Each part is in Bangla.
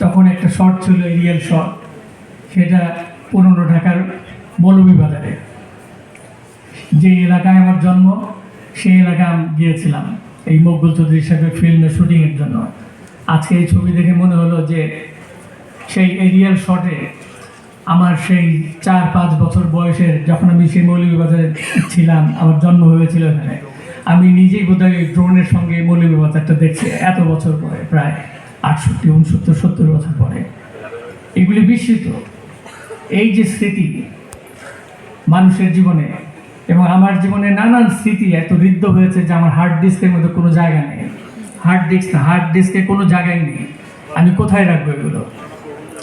তখন একটা শট ছিল রিয়েল শট সেটা পুরনো ঢাকার মৌলভী বাজারে যে এলাকায় আমার জন্ম, সেই এলাকায় আমি গিয়েছিলাম এই মকবুল চৌধুরী সাহেবের ফিল্মের শুটিংয়ের জন্য। আজকে এই ছবি দেখে মনে হলো যে সেই এরিয়াল শটে আমার সেই চার পাঁচ বছর বয়সের যখন আমি সেই মৌলভীবাজারে ছিলাম, আমার জন্ম হয়েছিল এখানে। আমি নিজেই বোধহয় ড্রোনের সঙ্গে মৌলভীবাজারটা দেখছি এত বছর পরে, প্রায়। আটষট্টি, উনসত্তর, সত্তর বছর পরে। এগুলি বিস্মিত। এই যে স্মৃতি মানুষের জীবনে এবং আমার জীবনে নানান স্মৃতি এত ঋদ্ধ হয়েছে যে আমার হার্ড ডিস্কের মধ্যে কোনো জায়গা নেই। হার্ড ডিস্ক হার্ড ডিস্কে কোনো জায়গাই নেই। আমি কোথায় রাখব এগুলো?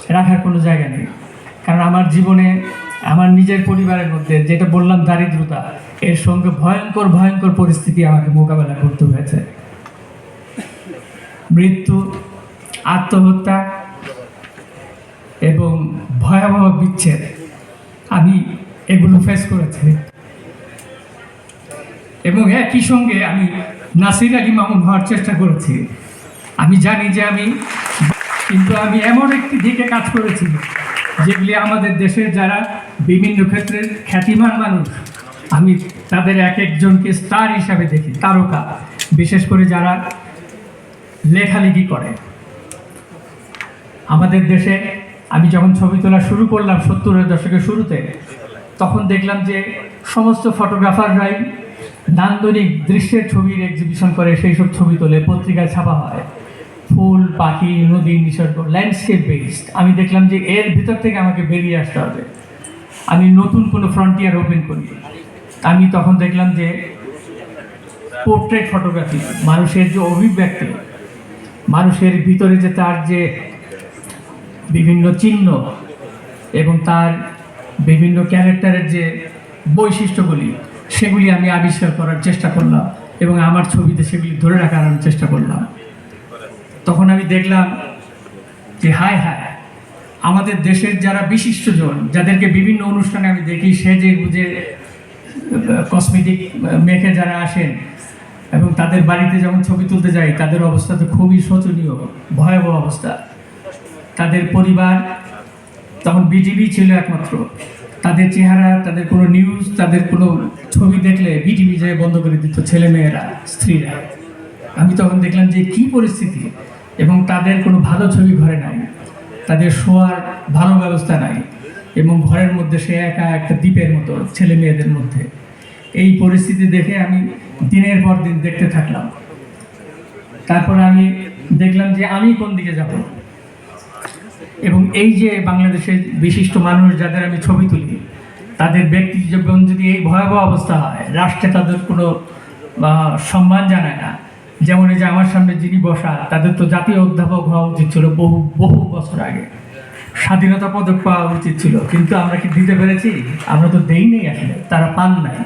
রাখার কোনো জায়গা নেই। কারণ আমার জীবনে, আমার নিজের পরিবারের মধ্যে যেটা বললাম দারিদ্রতা, এর সঙ্গে ভয়ঙ্কর ভয়ঙ্কর পরিস্থিতি আমাকে মোকাবেলা করতে হয়েছে। মৃত্যু আত্মহত্যা এবং ভয়াবহ বিচ্ছেদ আমি এগুলো ফেস করেছি। এবং একই সঙ্গে আমি নাসির আলী মামুন হওয়ার চেষ্টা করেছি। আমি জানি যে আমি কিন্তু আমি এমন একটি দিকে কাজ করেছি যেগুলি আমাদের দেশের যারা বিভিন্ন ক্ষেত্রে খ্যাতিমান মানুষ, আমি তাদের এক একজনকে স্টার হিসাবে দেখি, তারকা, বিশেষ করে যারা লেখালেখি করে। আমাদের দেশে আমি যখন ছবি তোলা শুরু করলাম সত্তরের দশকের শুরুতে, তখন দেখলাম যে সমস্ত ফটোগ্রাফাররাই নান্দনিক দৃশ্যের ছবির এক্সিবিশন করে, সেই সব ছবি তোলে, পত্রিকায় ছাপা হয়। ফুল, পাখি, নদী, নিসর্গ ল্যান্ডস্কেপ বেসড আমি দেখলাম যে এর ভিতর থেকে আমাকে বেরিয়ে আসতে হবে। আমি নতুন কোনো ফ্রন্টিয়ার ওপেন করি আমি তখন দেখলাম যে পোর্ট্রেট ফটোগ্রাফি মানুষের যে অভিব্যক্তি, মানুষের ভিতরে যে তার যে বিভিন্ন চিহ্ন এবং তার বিভিন্ন ক্যারেক্টারের যে বৈশিষ্ট্যগুলি, সেগুলি আমি আবিষ্কার করার চেষ্টা করলাম এবং আমার ছবিতে সেগুলি ধরে রাখার চেষ্টা করলাম। তখন আমি দেখলাম যে, হায় হায়, আমাদের দেশের যারা বিশিষ্টজন, যাদেরকে বিভিন্ন অনুষ্ঠানে আমি দেখি, সেজে গুজে কসমেটিক মেখে যারা আসেন এবং তাদের বাড়িতে যখন ছবি তুলতে যাই, তাদের অবস্থা তো খুবই শোচনীয়, ভয়াবহ অবস্থা। তাদের পরিবার, তখন বিটিভি ছিল একমাত্র। তাদের চেহারা, তাদের কোনো নিউজ তাদের কোনো ছবি দেখলে বিটিভি যায় বন্ধ করে দিত ছেলে মেয়েরা স্ত্রীরা। আমি তখন দেখলাম যে কি পরিস্থিতি, এবং তাদের কোনো ভালো ছবি ঘরে নাই। তাদের শোয়ার ভালো ব্যবস্থা নাই, এবং ঘরের মধ্যে সে একা একটা দ্বীপের মতো ছেলে মেয়েদের মধ্যে। এই পরিস্থিতি দেখে আমি দিনের পর দিন দেখতে থাকলাম। তারপর আমি দেখলাম যে আমি কোন দিকে যাব। এবং এই যে বাংলাদেশের বিশিষ্ট মানুষ যাদের আমি ছবি তুলি, তাদের ব্যক্তি জীবন যদি এই ভয়াবহ অবস্থা হয়, রাষ্ট্রে তাদের কোনো সম্মান জানায় না। যেমন এই যে আমার সামনে যিনি বসা, তাদের তো জাতীয় অধ্যাপক হওয়া উচিত ছিল বহু বহু বছর আগে। স্বাধীনতা পদক পাওয়া উচিত ছিল, কিন্তু আমরা কি দিতে পেরেছি? আমরা তো দেই নেই আসলে, তারা পান নাই।